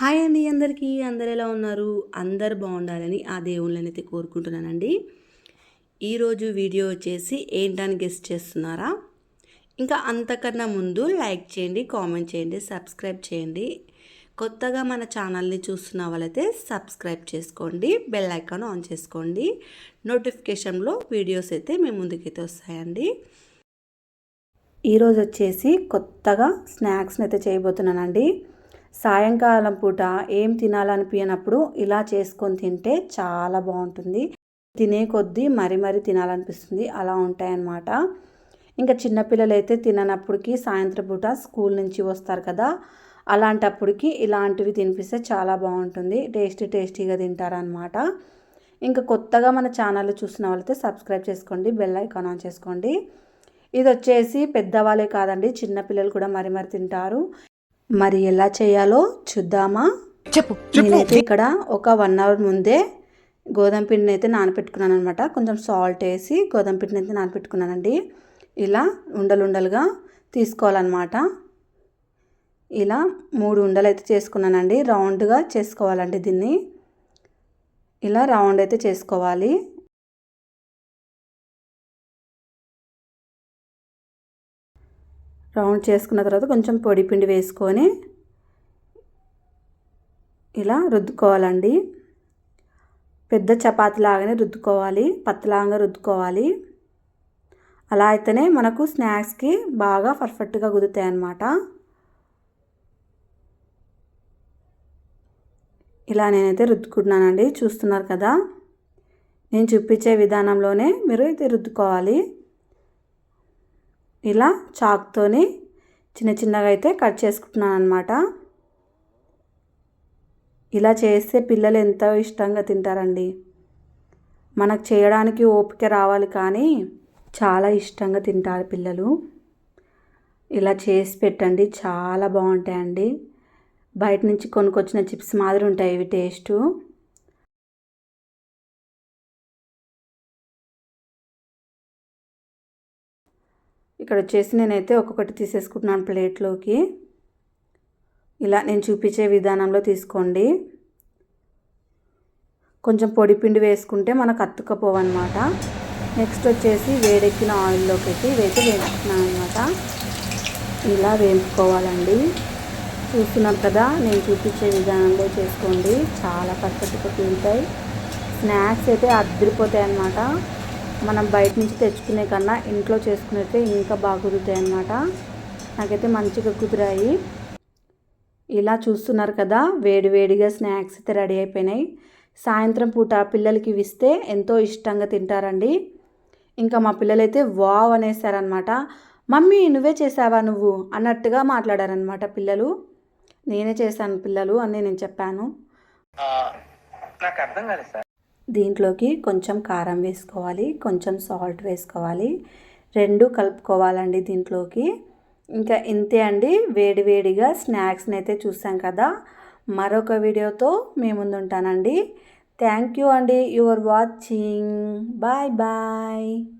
Hi అండి అందరికీ. అందరు ఎలా ఉన్నారు? అందరు బాగుండాలని ఆ దేవుళ్ళని అయితే కోరుకుంటున్నానండి. ఈరోజు వీడియో వచ్చేసి ఏంటని గెస్ట్ చేస్తున్నారా? ఇంకా అంతకన్నా ముందు లైక్ చేయండి కామెంట్ చేయండి సబ్స్క్రైబ్ చేయండి. కొత్తగా మన ఛానల్ని చూస్తున్న వాళ్ళైతే సబ్స్క్రైబ్ చేసుకోండి బెల్ ఐకాన్ ఆన్ చేసుకోండి. నోటిఫికేషన్లో వీడియోస్ అయితే మీ ముందుకైతే వస్తాయండి. ఈరోజు వచ్చేసి కొత్తగా స్నాక్స్ని అయితే చేయబోతున్నానండి. సాయంకాలం పూట ఏం తినాలనిపించినప్పుడు ఇలా చేసుకొని తింటే చాలా బాగుంటుంది. తినే కొద్దీ మరి మరీ తినాలనిపిస్తుంది. అలా ఉంటాయన్నమాట. ఇంకా చిన్నపిల్లలు అయితే తిననప్పటికీ సాయంత్రం పూట స్కూల్ నుంచి వస్తారు కదా. అలాంటప్పటికి ఇలాంటివి తినిపిస్తే చాలా బాగుంటుంది. టేస్టీ టేస్టీగా తింటారనమాట ఇంకా కొత్తగా మన ఛానల్ చూసిన వాళ్ళైతే సబ్స్క్రైబ్ చేసుకోండి బెల్ ఐకాన్ ఆన్ చేసుకోండి. ఇది వచ్చేసి పెద్దవాళ్ళే కాదండి చిన్నపిల్లలు కూడా మరి మరి తింటారు. మరి ఎలా చేయాలో చూద్దామా? చెప్పు నేనైతే ఇక్కడ ఒక వన్ అవర్ ముందే గోధుమ పిండిని అయితే నానపెట్టుకున్నాను అనమాట కొంచెం సాల్ట్ వేసి గోధుమ పిండిని అయితే నానపెట్టుకున్నానండి ఇలా ఉండలు ఉండలుగా తీసుకోవాలన్నమాట. ఇలా మూడు ఉండలు అయితే చేసుకున్నానండి. రౌండ్గా చేసుకోవాలండి దీన్ని. ఇలా రౌండ్ అయితే చేసుకోవాలి. రౌండ్ చేసుకున్న తర్వాత కొంచెం పొడి పిండి వేసుకొని ఇలా రుద్దుకోవాలండి. పెద్ద చపాతి లాగానే రుద్దుకోవాలి పత్తలాగా రుద్దుకోవాలి. అలా అయితేనే మనకు స్నాక్స్కి బాగా పర్ఫెక్ట్గా కుదురుతాయి అన్నమాట. ఇలా నేనైతే రుద్దుకుంటున్నానండి. చూస్తున్నారు కదా? నేను చూపించే విధానంలోనే మీరు అయితే రుద్దుకోవాలి. ఇలా చాక్తోని చిన్న చిన్నగా అయితే కట్ చేసుకుంటున్నాను అనమాట ఇలా చేస్తే పిల్లలు ఎంతో ఇష్టంగా తింటారండి. మనకు చేయడానికి ఓపిక రావాలి కానీ చాలా ఇష్టంగా తింటారు పిల్లలు. ఇలా చేసి పెట్టండి చాలా బాగుంటాయండి. బయట నుంచి కొనుక్కొచ్చిన చిప్స్ మాదిరి ఉంటాయి ఇవి టేస్టు. ఇక్కడ వచ్చేసి నేనైతే ఒక్కొక్కటి తీసేసుకుంటున్నాను ప్లేట్లోకి. ఇలా నేను చూపించే విధానంలో తీసుకోండి. కొంచెం పొడి పిండి వేసుకుంటే మనకు అతుక్కపోవన్నమాట. నెక్స్ట్ వచ్చేసి వేడెక్కిన ఆయిల్లోకి అయితే ఇవైతే వేసుకున్నాను అనమాట ఇలా వేయించుకోవాలండి చూస్తున్నారు కదా నేను చూపించే విధానంలో చేసుకోండి. చాలా పర్ఫెక్ట్గా తింటాయి స్నాక్స్ అయితే అద్దరిపోతాయి అన్నమాట. మనం బయట నుంచి తెచ్చుకునే కన్నా ఇంట్లో చేసుకునేస్తే ఇంకా బాగా కుదురుతాయి అన్నమాట. నాకైతే మంచిగా కుదిరాయి. ఇలా చూస్తున్నారు కదా వేడివేడిగా స్నాక్స్ అయితే రెడీ అయిపోయినాయి. సాయంత్రం పూట పిల్లలకి ఇస్తే ఎంతో ఇష్టంగా తింటారండి. ఇంకా మా పిల్లలైతే వావ్ అనేసారనమాట మమ్మీ నువ్వే చేసావా నువ్వు? అన్నట్టుగా మాట్లాడారనమాట పిల్లలు. నేనే చేశాను పిల్లలు అని నేను చెప్పాను. నాకు అర్థం కాలేదు సార్. దీంట్లోకి కొంచెం కారం వేసుకోవాలి కొంచెం సాల్ట్ వేసుకోవాలి. రెండు కలుపుకోవాలండి దీంట్లోకి. ఇంకా ఇంతే అండి వేడివేడిగా స్నాక్స్ని అయితే చూసాం కదా. మరొక వీడియోతో మీ ముందు ఉంటానండి. థ్యాంక్ యూ అండి యువర్ వాచింగ్ బాయ్ బాయ్